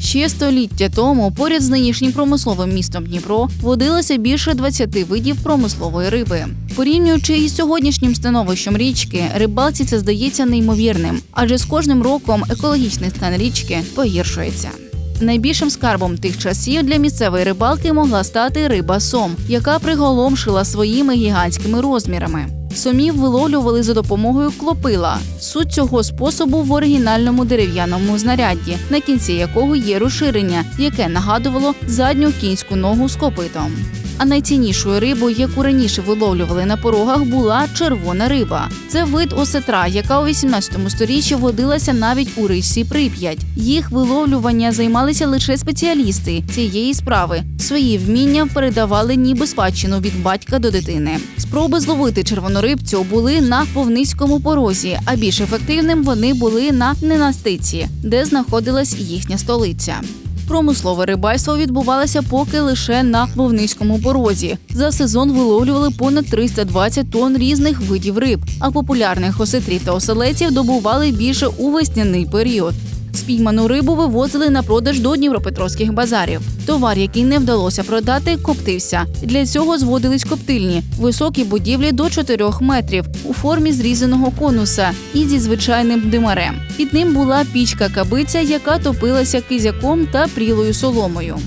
Ще століття тому поряд з нинішнім промисловим містом Дніпро водилося більше 20 видів промислової риби. Порівнюючи із сьогоднішнім становищем річки, рибалці це здається неймовірним, адже з кожним роком екологічний стан річки погіршується. Найбільшим скарбом тих часів для місцевої рибалки могла стати риба сом, яка приголомшила своїми гігантськими розмірами. Сомів виловлювали за допомогою клопила. Суть цього способу в оригінальному дерев'яному знарядді, на кінці якого є розширення, яке нагадувало задню кінську ногу з копитом. А найціннішою рибою, яку раніше виловлювали на порогах, була червона риба. Це вид осетра, яка у 18 сторіччі водилася навіть у річці Прип'ять. Їх виловлювання займалися лише спеціалісти цієї справи. Свої вміння передавали ніби спадщину від батька до дитини. Спроби зловити червонорибцю були на повницькому порозі, а більш ефективним вони були на ненастиці, де знаходилась їхня столиця. Промислове рибальство відбувалося поки лише на Вовницькому порозі. За сезон виловлювали понад 320 тонн різних видів риб, а популярних осетрів та оселеців добували більше у весняний період. Спійману рибу вивозили на продаж до дніпропетровських базарів. Товар, який не вдалося продати, коптився. Для цього зводились коптильні, високі будівлі до 4 метрів у формі зрізаного конуса і зі звичайним димарем. Під ним була пічка кабиця, яка топилася кизяком та прілою соломою.